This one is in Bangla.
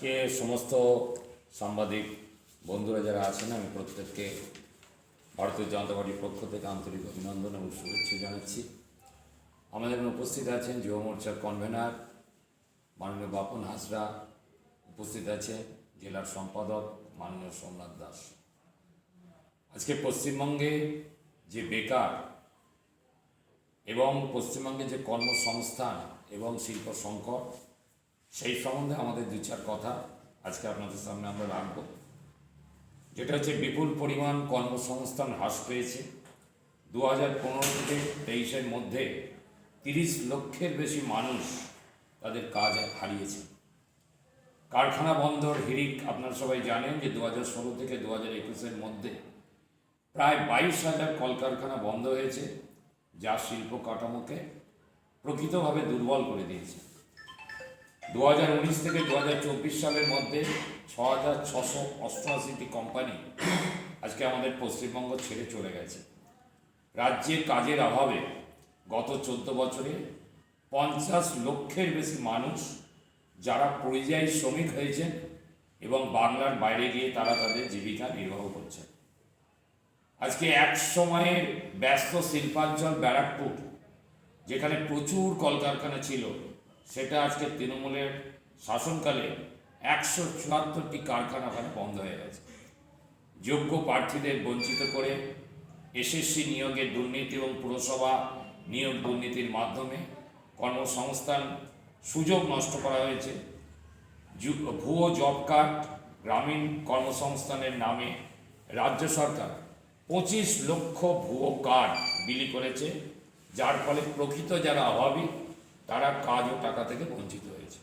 কে সমস্ত সাংবাদিক বন্ধুরা যারা আছেন, আমি প্রত্যেককে ভারতীয় জনতা পার্টির পক্ষ থেকে আন্তরিক অভিনন্দন এবং শুভেচ্ছা জানাচ্ছি। আমাদের উপস্থিত আছেন যুব মোর্চার কনভেনার মাননীয় বাপন হাসরা, উপস্থিত আছেন জেলার সম্পাদক মাননীয় সোমনাথ দাস। আজকে পশ্চিমবঙ্গে যে বেকার এবং পশ্চিমবঙ্গে যে কর্মসংস্থান এবং শিল্প সংকট সেই সম্বন্ধে আমাদের দু চার কথা আজকে আপনাদের সামনে আমরা রাখব। যেটা হচ্ছে বিপুল পরিমাণ কর্মসংস্থান হ্রাস পেয়েছে। দু হাজার পনেরো থেকে তেইশের মধ্যে তিরিশ লক্ষের বেশি মানুষ তাদের কাজ হারিয়েছে। কারখানা বন্দর হিরিক আপনারা সবাই জানেন যে দু হাজার ষোলো থেকে দু হাজার একুশের মধ্যে প্রায় বাইশ হাজার কলকারখানা বন্ধ হয়েছে, যা শিল্প কাঠামোকে প্রকৃতভাবে দুর্বল করে দিয়েছে। দু হাজার উনিশ থেকে দু হাজার চব্বিশ সালের মধ্যে ছ হাজার ছশো অষ্টআশিটি কোম্পানি আজকে আমাদের পশ্চিমবঙ্গ ছেড়ে চলে গেছে। রাজ্যে কাজের অভাবে গত চোদ্দ বছরে পঞ্চাশ লক্ষের বেশি মানুষ যারা পরিযায়ী শ্রমিক হয়েছেন এবং বাংলার বাইরে গিয়ে তারা তাদের জীবিকা নির্বাহ করছেন। আজকে এক সময়ের ব্যস্ত শিল্পাঞ্চল ব্যারাকপুর, যেখানে প্রচুর কলকারখানা ছিল সেটা আজকে তৃণমূলের শাসনকালে একশো চুয়াত্তরটি কারখানা ওখানে বন্ধ হয়ে গেছে। যোগ্য প্রার্থীদের বঞ্চিত করে এসএসসি নিয়োগের দুর্নীতি এবং পুরসভা নিয়োগ দুর্নীতির মাধ্যমে কর্মসংস্থান সুযোগ নষ্ট করা হয়েছে। ভুয়ো জব কার্ড গ্রামীণ কর্মসংস্থানের নামে রাজ্য সরকার পঁচিশ লক্ষ ভুয়ো কার্ড বিলি করেছে, যার ফলে প্রকৃত যারা অভাবী তারা কাজ ও টাকা থেকে বঞ্চিত হয়েছে।